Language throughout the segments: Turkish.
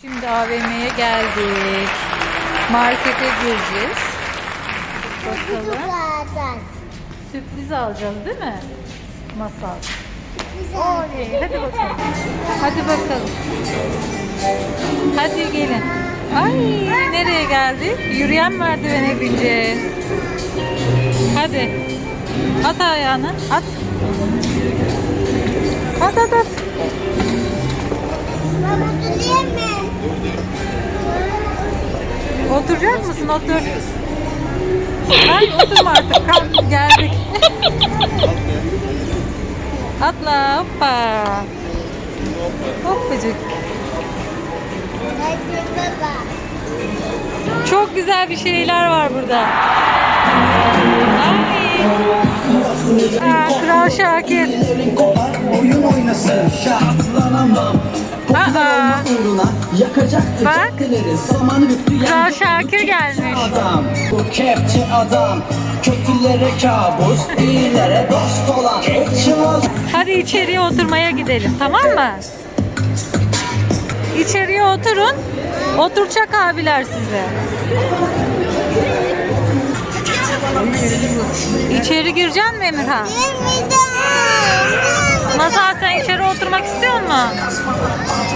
Şimdi AVM'ye geldik. Markete gireceğiz. Bakalım. Sürpriz alacağız değil mi? Masal. Oley. Hadi bakalım. Hadi bakalım. Hadi gelin. Ay nereye geldik? Yürüyen merdivene bineceğiz. Hadi. At ayağını. At. At at at. Baba? Oturacak mısın? Otur. Ay oturma artık. Kalk geldik. Atla hoppa. Hoppacık. Çok güzel bir şeyler var burada. Ay. Aa, Kral Şakir. Oyun oynasın şartlanamam Uğruna yakacaktı Bak. caddeleri büktü Kral yandı Şakir gelmiş. adam Bu kepçe adam Kötülere kabus iyilere dost olan Çığal Hadi içeriye oturmaya gidelim tamam mı? İçeriye oturun. Oturacak abiler size. İçeri gireceksin mi Emirhan? Masal sen içeri oturmak istiyor musun?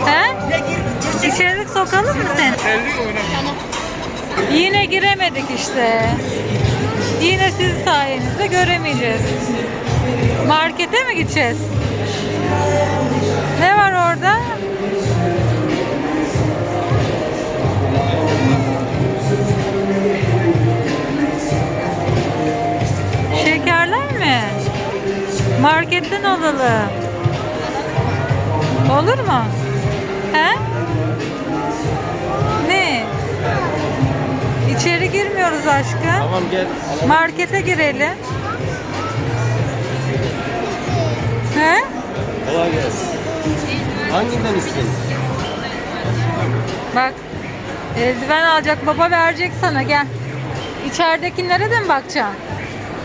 He? İçeri sokalım mı seni? Yine giremedik işte. Yine sizin sayenizde göremeyeceğiz. Markete mi gideceğiz? Ne var orada? Şekerler mi? Marketten alalım. Olur mu? He? Ne? İçeri girmiyoruz aşkım. Tamam gel. Markete girelim. He? Kolay gelsin. Hanginden istiyorsun? Bak. Eldiven alacak baba verecek sana gel. İçeridekilere de mi bakacaksın?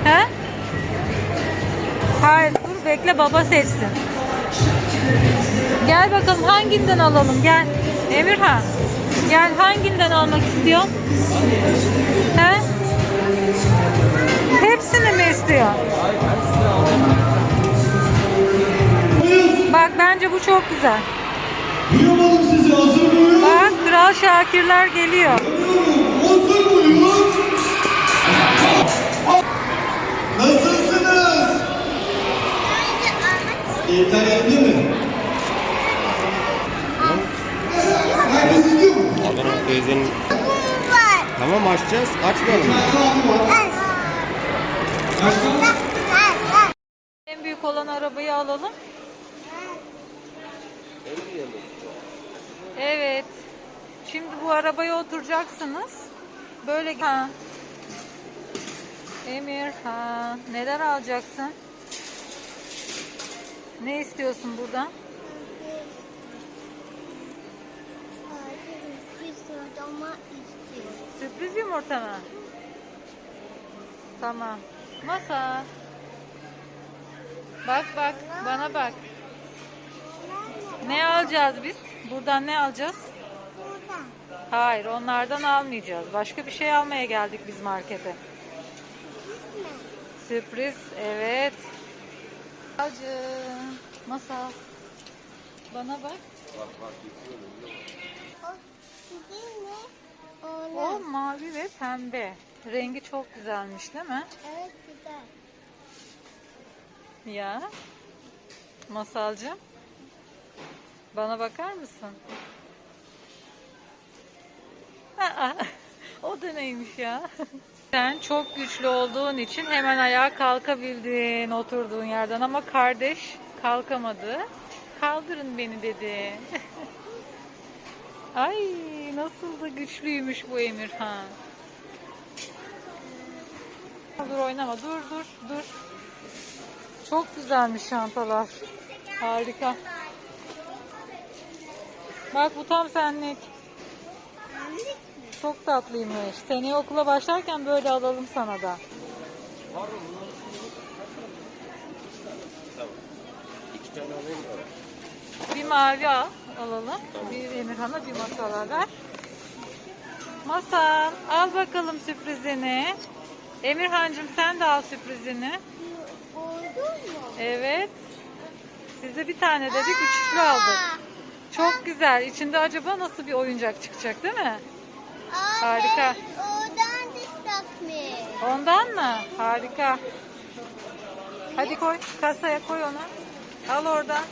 He? Hayır dur bekle baba seçsin. Gel bakalım hanginden alalım gel. Emirhan. Gel hanginden almak istiyorsun? He? Hepsini mi istiyor? Bak bence bu çok güzel. Duyamadım sizi hazır mıyız? Bak Kral Şakirler geliyor. En büyük olan arabayı alalım. Evet. Şimdi bu arabaya oturacaksınız. Böyle ha. Emir ha. Neler alacaksın? Ne istiyorsun buradan? Sıralama istiyor. Sürpriz yumurta mı? Tamam. Masa. Bak bak bana bak. Ne alacağız biz? Buradan ne alacağız? Buradan. Hayır onlardan almayacağız. Başka bir şey almaya geldik biz markete. Sürpriz evet. Acı. Masa. Bana bak. O değil mi? O mavi ve pembe. Rengi çok güzelmiş değil mi? Evet güzel. Ya. Masalcığım. Bana bakar mısın? Aa, o da neymiş ya? Sen çok güçlü olduğun için hemen ayağa kalkabildin oturduğun yerden ama kardeş kalkamadı. Kaldırın beni dedi. Ay nasıl da güçlüymüş bu Emirhan. Dur oynama dur dur dur. Çok güzelmiş çantalar. Harika. Bak bu tam senlik. Çok tatlıymış. Seneye okula başlarken böyle alalım sana da. Bir mavi al. Alalım. Bir Emirhan'a bir masala ver. Masal al bakalım sürprizini. Emirhancığım sen de al sürprizini. Evet. Size bir tane dedik üçlü aldık. Çok güzel. İçinde acaba nasıl bir oyuncak çıkacak değil mi? Aa, Harika. Oradan dışlatmış. Ondan mı? Harika. Hadi koy. Kasaya koy onu. Al oradan.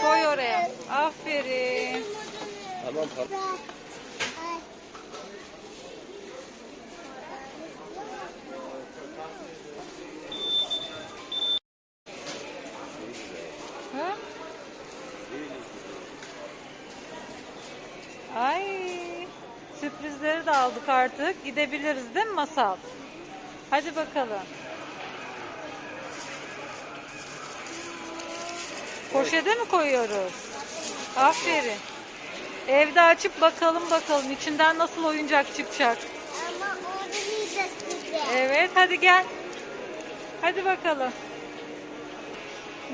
Koy oraya. Aferin. Tamam tamam. Ha? Ay. Sürprizleri de aldık artık. Gidebiliriz değil mi Masal? Hadi bakalım. Poşete mi koyuyoruz? Aferin. Evde açıp bakalım bakalım içinden nasıl oyuncak çıkacak. Ama orada yiyeceğiz. Evet hadi gel. Hadi bakalım.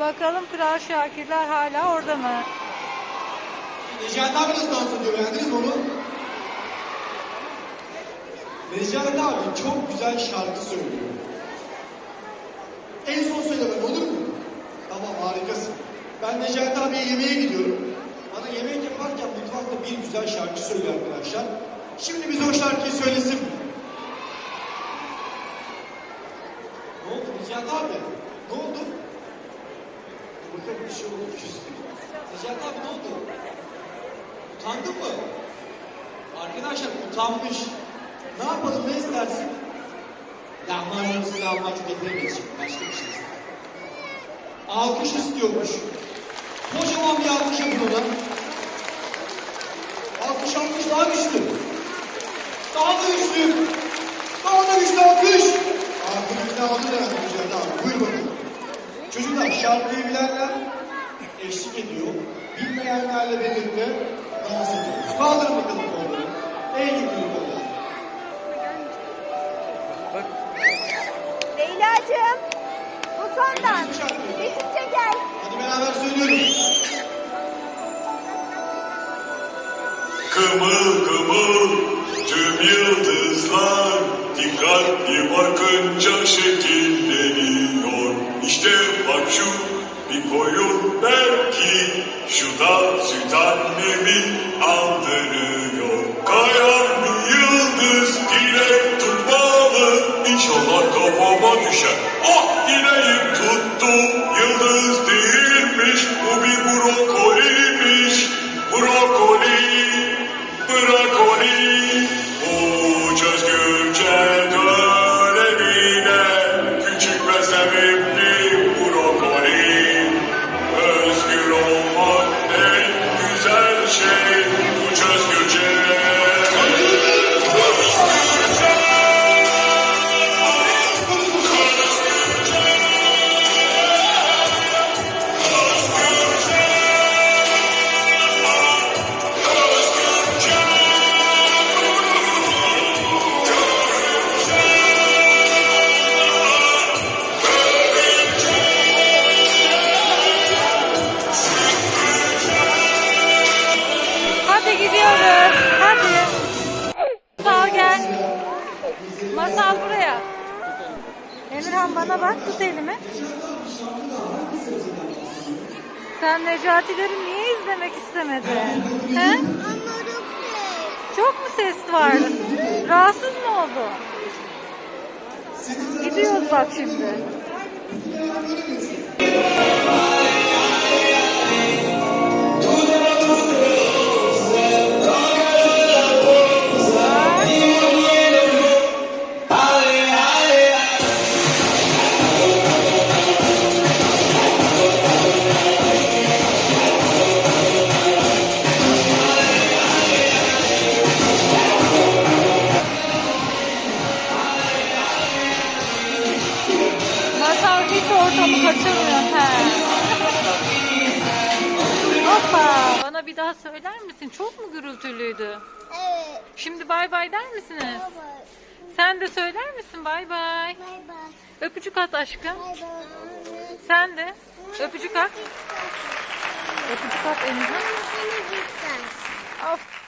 Bakalım Kral Şakirler hala orada mı? Necati abi nasıl dans ediyor beğendiniz mi onu? Necati abi çok güzel şarkı söylüyor. En son söylemem olur mu? Tamam harikasın. Ben Necati abiye yemeğe gidiyorum. Bana yemek yaparken mutfakta bir güzel şarkı söylüyor arkadaşlar. Şimdi bize o şarkıyı söylesin? Ne oldu Necati abi? Ne oldu? Burada bir şey oldu. Necati abi ne oldu? Utandın mı? Arkadaşlar utanmış. Ne yapalım ne istersin? Lahmacun size lahmacun getiremeyiz şimdi. Başka bir şey ister. Alkış istiyormuş. Kocaman bir alkış yapın ona. Alkış alkış daha güçlü. Daha da güçlü. Daha da güçlü alkış. Alkış bir daha aldı da güzel abi. Buyur bakalım. Çocuklar şarkıyı bilenler eşlik ediyor. Bilmeyenlerle birlikte dans ediyoruz. Kaldırın bakalım kolları. Yukarı kolları. Leyla'cığım. Bu yok. Resimce gel. Hadi beraber söylüyoruz. Kımıl kımıl tüm yıldızlar dikkatli bakınca şekilleniyor. İşte bak şu bir koyun belki şu da süt annemi andırıyor. Kayan Emirhan bana bak tut elimi. Sen Necati'leri niye izlemek istemedin? He? Çok mu ses var? Rahatsız mı oldu? Gidiyoruz bak şimdi. Bana bir daha söyler misin? Çok mu gürültülüydü? Evet. Şimdi bay bay der misiniz? Baba. Sen de söyler misin bay bay? Bay bay. Öpücük at aşkım. Bay bay. Sen de. Öpücük at. Bay bay. Öpücük at. Yine gideceğiz. Of.